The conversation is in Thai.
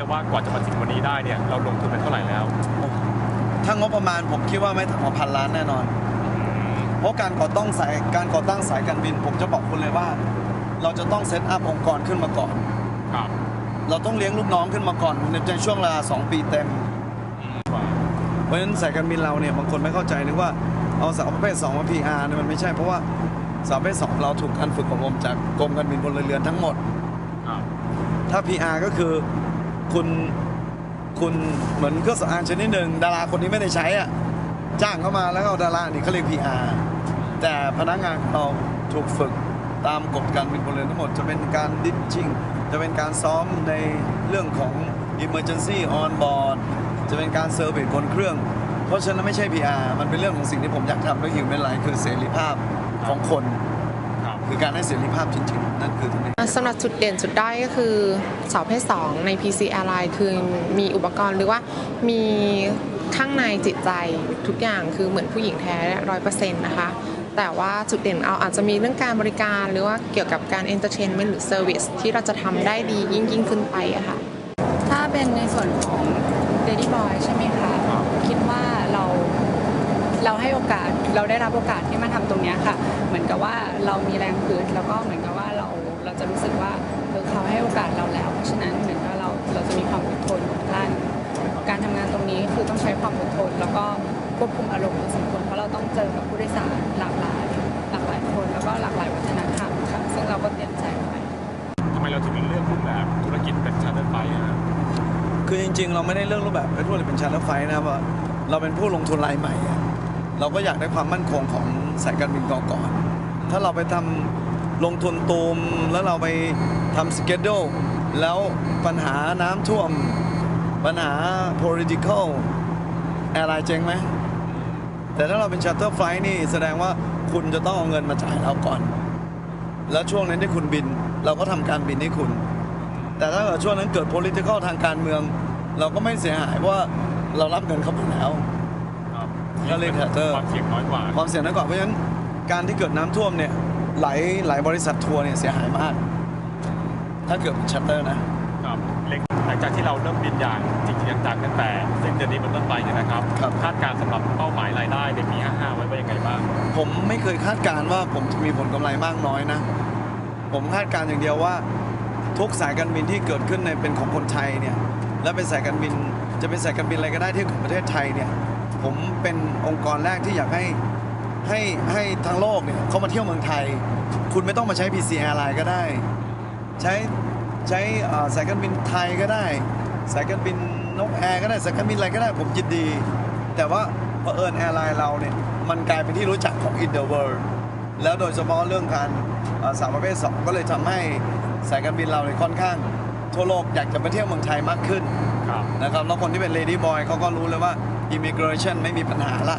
เลยว่ากว่าจะมาถึงวันนี้ได้เนี่ยเราลงทุนไปเท่าไหร่แล้วถ้างบประมาณผมคิดว่าไม่ต่ำกว่าพันล้านแน่นอน เพราะการก่อตั้งสายการก่อตั้งสายการบิน ผมจะบอกคุณเลยว่า เราจะต้องเซตอัพองค์กรขึ้นมาก่อนครับเราต้องเลี้ยงลูกน้องขึ้นมาก่อนในช่วงเวลา2ปีเต็มอืมกว่าเพราะฉะนั้นสายการบินเราเนี่ยบางคนไม่เข้าใจนึกว่าเอาสาวประเภท2มา PR เนี่ยมันไม่ใช่เพราะว่าสาวประเภท2เราถูกการฝึกอบรมจากกรมการบินพลเรือนทั้งหมดครับถ้า PR ก็คือ คุณคุณเหมือนเครื่องสำอางชนิดหนึ่งดาราคนนี้ไม่ได้ใช้อะจ้างเข้ามาแล้วก็เอาดารานี่เขาเรียก PR แต่พนักงานของเราถูกฝึกตามกฎการบินพลเรือนทั้งหมดจะเป็นการดิชชิ่งจะเป็นการซ้อมในเรื่องของ Emergency on board จะเป็นการเซอร์วิสบนเครื่อง เพราะฉะนั้นไม่ใช่ PR มันเป็นเรื่องของสิ่งที่ผมอยากทำด้วย Human Life คือเสรีภาพของคนครับคือการให้เสรีภาพจริงๆ นั่นคือตรงนี้ สำหรับจุดเด่นจุดด้อยก็คือสาวเพศ2ใน PC Airline คือมีอุปกรณ์หรือว่ามีข้างในจิตใจทุกอย่างคือเหมือนผู้หญิงแท้ร้อยเปอร์เซ็นต์นะคะ แต่ว่าจุดเด่นเอาอาจจะมีเรื่องการบริการหรือว่าเกี่ยวกับการ entertainment หรือ service ที่เราจะทำได้ดียิ่งยิ่งขึ้นไปอะค่ะ ถ้าเป็นในส่วนของ Lady Boy ใช่ไหมคะ คิดว่าเราเราให้โอกาสเราได้รับโอกาสที่มาทำตรงนี้ค่ะ เหมือนกับว่าเรามีแรงพึดแล้วก็เหมือนกับว่า จะรู้สึกว่าเออเขาให้โอกาสเราแล้ว เพราะฉะนั้นเหมือนกับเราเราจะมีความอดทนด้านการทำงานตรงนี้คือต้องใช้ความอดทน แล้วก็ควบคุมอารมณ์พอสมควรเพราะเราต้องเจอกับผู้โดยสารหลากหลายหลากหลายคนแล้วก็หลากหลายวัฒนธรรมค่ะซึ่งเราก็เตรียมใจไว้ทำไมเราถึงเลือกรูปแบบธุรกิจเป็นชาร์เตอร์ไฟล์อะคือจริง ๆ เราไม่ได้เรื่องรูปแบบเป็นทั่วเลยเป็นชาร์เตอร์ไฟล์นะครับว่าเราเป็นผู้ลงทุนรายใหม่อะเราก็อยากได้ความมั่นคงของสายการบินก่อนก่อนถ้าเราไปทำ ลงทุนตูมแล้วเราไปทำสเกจ l e แล้วปัญหาน้ำท่วม ปัญหา political แอร์ไลน์เจ๊งไหม แต่ถ้าเราเป็นชาร์เตอร์ไฟล์นี่แสดงว่าคุณจะต้องเอาเงินมาจ่ายเราก่อน แล้วช่วงนั้นที่คุณบิน เราก็ทำการบินให้คุณ แต่ถ้าเกิดช่วงนั้นเกิด political ทางการเมือง เราก็ไม่เสียหายเพราะว่าเรารับเงินเขาไปแล้วครับก็เรียก charter ความเสี่ยงน้อยกว่าความเสี่ยงน้อยกว่าเพราะฉะนั้นการที่เกิดน้ำท่วมเนี่ย หลายหลายบริษัททัวร์เนี่ยเสียหายมาก ถ้าเกิดเป็นชัตเตอร์นะ ครับเล็กหลังจากที่เราเริ่มบินอย่างจริงๆจังๆตั้งแต่สิ้นเดือนนี้เป็นต้นไปเนี่ยนะครับครับ คาดการณ์สำหรับเป้าหมายรายได้ในปี 55 ไว้ว่ายังไงบ้าง ผมไม่เคยคาดการณ์ว่าผมจะมีผลกำไรมากน้อยนะ ผมคาดการณ์อย่างเดียวว่า ทุกสายการบินที่เกิดขึ้นในเป็นของคนไทยเนี่ย และเป็นสายการบินจะเป็นสายการบินอะไรก็ได้ที่ของประเทศไทยเนี่ย ผมเป็นองค์กรแรกที่อยากให้ ให้ให้ทั้งโลกเนี่ยเขามาเที่ยวเมืองไทย คุณไม่ต้องมาใช้ PC Airline ก็ได้ ใช้ใช้เอ่อสายการบินไทยก็ได้สายการบินนกแอร์ก็ได้สายการบินอะไรก็ได้ผมยินดี แต่ว่าเผอิญแอร์ไลน์เราเนี่ยมันกลายเป็นที่รู้จักของ in the world แล้วโดยเฉพาะเรื่องการเอ่อสาวประเภท2ก็เลยทำให้สายการบินเราเนี่ยค่อนข้าง ทั่วโลกอยากจะมาเที่ยวเมืองไทยมากขึ้นครับนะครับแล้วคนที่เป็น lady boy เขาก็รู้เลยว่า immigration ไม่มีปัญหาละ